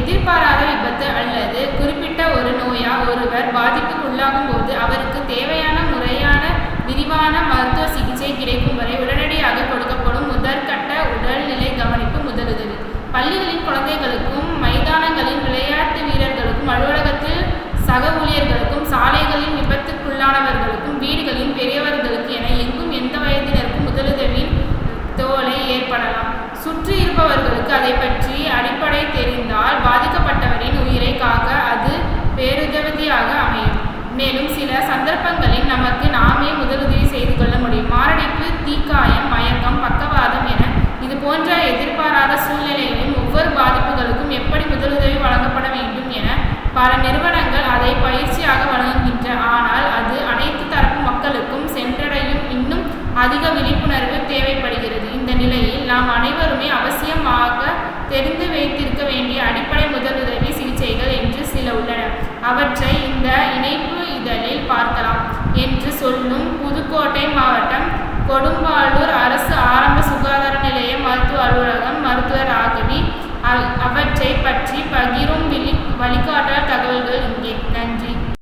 எதிர்பாராத விபத்து அல்லது குறிப்பிட்ட ஒரு நோயா ஒருவர் பாதிப்புக்கு உள்ளாகும் போது அவருக்கு தேவையான முறையான விரிவான மருத்துவ சிகிச்சை கிடைக்கும் வரை உடனடியாக கொடுக்கப்படும் முதற்கட்ட உடல்நிலை கவனிப்பு முதலுதவி. பள்ளிகளின் குழந்தைகளுக்கும் மைதானங்களின் விளையாட்டு வீரர்களுக்கும் அலுவலகத்தில் சக ஊழியர்களுக்கும் சாலைகளின் விபத்துக்குள்ளானவர்களுக்கும் வீடுகளின் பெரியவர்களுக்கு என எங்கும் எந்த வயதினருக்கும் முதலுதவியின் தோலை ஏற்படலாம். சுற்றி இருப்பவர்களுக்கு அதை பற்றி மேலும் சில சந்தர்ப்பங்களில் நமக்கு நாமே முதலுதவி செய்து கொள்ள முடியும். மாரடைப்பு தீக்காயம் மயக்கம் பக்கவாதம் என இது போன்ற எதிர்பாராத சூழ்நிலையிலும் ஒவ்வொரு பாதிப்புகளுக்கும் எப்படி முதலுதவி வழங்கப்பட வேண்டும் என பல நிறுவனங்கள் அதை பயிற்சியாக வழங்குகின்றன ஆனால் அது அனைத்து தரப்பு மக்களுக்கும் சென்றடையும் இன்னும் அதிக விழிப்புணர்வு தேவைப்படுகிறது. இந்த நிலையில் நாம் அனைவருமே அவசியமாக தெரிந்து வைத்திருக்க வேண்டிய அடிப்படை முதலுதவி சிகிச்சைகள் என்று சில உள்ளன. அவற்றை കോട്ടയം